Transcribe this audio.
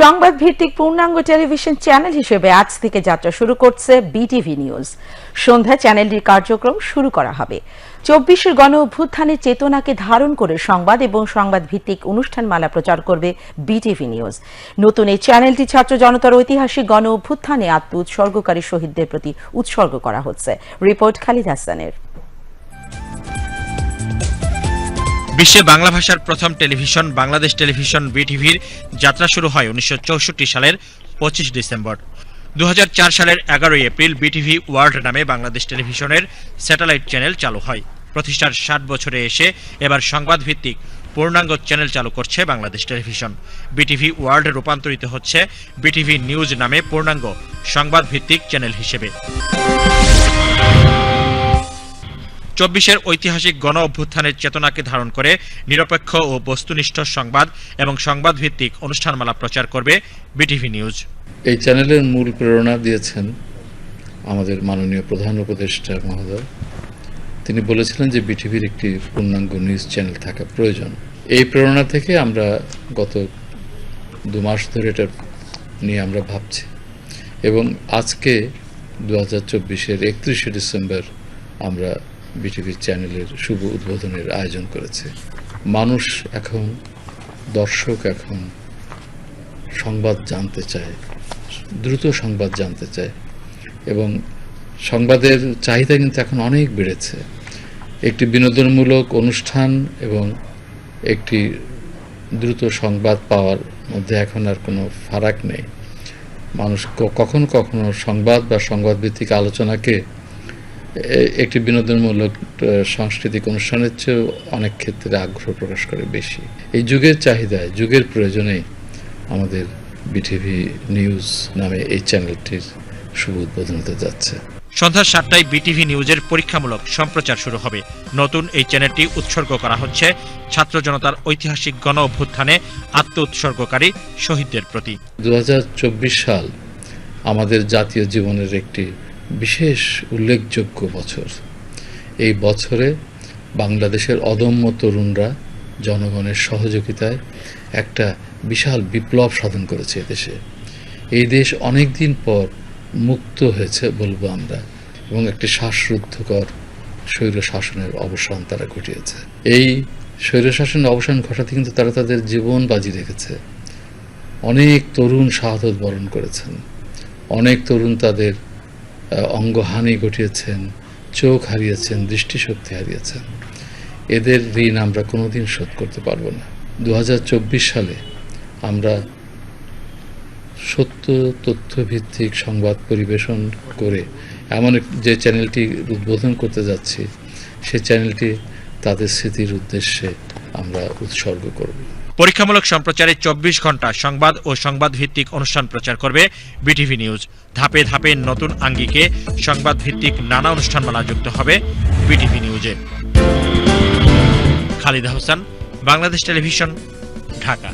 সংবাদ ভিত্তিক পূর্ণাঙ্গ টেলিভিশন চ্যানেল হিসেবে আজ থেকে যাত্রা শুরু করছে বিটিভি নিউজ। সন্ধ্যা চ্যানেলটির কার্যক্রম শুরু করা হবে। চব্বিশের গণ অভ্যুত্থানের চেতনাকে ধারণ করে সংবাদ এবং সংবাদ ভিত্তিক অনুষ্ঠানমালা প্রচার করবে বিটিভি নিউজ। নতুন এই চ্যানেলটি ছাত্র জনতার ঐতিহাসিক গণ অভ্যুত্থানে আত্ম উৎসর্গকারী শহীদদের প্রতি উৎসর্গ করা হচ্ছে। রিপোর্ট খালিদ হাসানের। বিশ্বে বাংলা ভাষার প্রথম টেলিভিশন বাংলাদেশ টেলিভিশন বিটিভির যাত্রা শুরু হয় উনিশশো চৌষট্টি সালের পঁচিশ ডিসেম্বর। দু হাজার চার সালের এগারোই এপ্রিল বিটিভি ওয়ার্ল্ড নামে বাংলাদেশ টেলিভিশনের স্যাটেলাইট চ্যানেল চালু হয়। প্রতিষ্ঠার ষাট বছরে এসে এবার সংবাদ ভিত্তিক পূর্ণাঙ্গ চ্যানেল চালু করছে বাংলাদেশ টেলিভিশন। বিটিভি ওয়ার্ল্ড রূপান্তরিত হচ্ছে বিটিভি নিউজ নামে পূর্ণাঙ্গ সংবাদ ভিত্তিক চ্যানেল হিসেবে। চব্বিশের ঐতিহাসিক গণ অভ্যুত্থানের চেতনাকে ধারণ করে নিরপেক্ষ ও বস্তুনিষ্ঠ সংবাদ এবং সংবাদ ভিত্তিক অনুষ্ঠানমালা প্রচার করবে বিটিভি নিউজ। এই চ্যানেলের মূল প্রেরণা দিয়েছেন আমাদের মাননীয় প্রধান উপদেষ্টা মহোদয়। তিনি বলেছিলেন যে বিটিভির একটি পূর্ণাঙ্গ নিউজ চ্যানেল থাকা প্রয়োজন। এই প্রেরণা থেকে আমরা গত দু মাস ধরে এটা নিয়ে আমরা ভাবছি। এবং আজকে দু হাজার চব্বিশের একত্রিশে ডিসেম্বর আমরা বিটিভি চ্যানেলের শুভ উদ্বোধনের আয়োজন করেছে। মানুষ এখন, দর্শক এখন সংবাদ জানতে চায়, দ্রুত সংবাদ জানতে চায় এবং সংবাদের চাহিদা কিন্তু এখন অনেক বেড়েছে। একটি বিনোদনমূলক অনুষ্ঠান এবং একটি দ্রুত সংবাদ পাওয়ার মধ্যে এখন আর কোনো ফারাক নেই। মানুষ কখনো কখনো সংবাদ বা সংবাদ ভিত্তিক আলোচনাকে একটি বিনোদনমূলক সাংস্কৃতিক অনুষ্ঠানের চেয়েও অনেক ক্ষেত্রে আগ্রহ প্রকাশ করে বেশি। এই যুগের চাহিদায় যুগের প্রয়োজনে আমাদের বিটিভি নিউজ নামে এই চ্যানেলটির শুভ উদ্বোধন হতে যাচ্ছে। সন্ধ্যা সাতটায় বিটিভি নিউজের পরীক্ষামূলক সম্প্রচার শুরু হবে। নতুন এই চ্যানেলটি উৎসর্গ করা হচ্ছে ছাত্র জনতার ঐতিহাসিক গণ অভ্যুত্থানে আত্ম উৎসর্গকারী শহীদদের প্রতি। দু হাজার চব্বিশ সাল আমাদের জাতীয় জীবনের একটি বিশেষ উল্লেখযোগ্য বছর। এই বছরে বাংলাদেশের অদম্য তরুণরা জনগণের সহযোগিতায় একটা বিশাল বিপ্লব সাধন করেছে এদেশে এই দেশ অনেক দিন পর মুক্ত হয়েছে বলব আমরা, এবং একটি শ্বাসরুদ্ধকর স্বৈর শাসনের অবসান তারা ঘটিয়েছে। এই স্বৈর শাসনের অবসান ঘটাতে কিন্তু তারা তাদের জীবন বাজি রেখেছে। অনেক তরুণ শাহাদত বরণ করেছেন। অনেক তরুণ তাদের অঙ্গহানি ঘটিয়েছেন, চোখ হারিয়েছেন, দৃষ্টিশক্তি হারিয়েছেন। এদের ঋণ আমরা কোনোদিন শোধ করতে পারব না। দু হাজার চব্বিশ সালে আমরা সত্য তথ্যভিত্তিক সংবাদ পরিবেশন করে এমন যে চ্যানেলটি উদ্বোধন করতে যাচ্ছি, সে চ্যানেলটি তাদের স্মৃতির উদ্দেশ্যে আমরা উৎসর্গ করব। পরীক্ষামূলক সম্প্রচারে চব্বিশ ঘণ্টা সংবাদ ও সংবাদ ভিত্তিক অনুষ্ঠান প্রচার করবে বিটিভি নিউজ। ধাপে ধাপে নতুন আঙ্গিকে সংবাদ ভিত্তিক নানা অনুষ্ঠানমালা যুক্ত হবে বিটিভি নিউজে। খালিদা হোসেন, বাংলাদেশ টেলিভিশন, ঢাকা।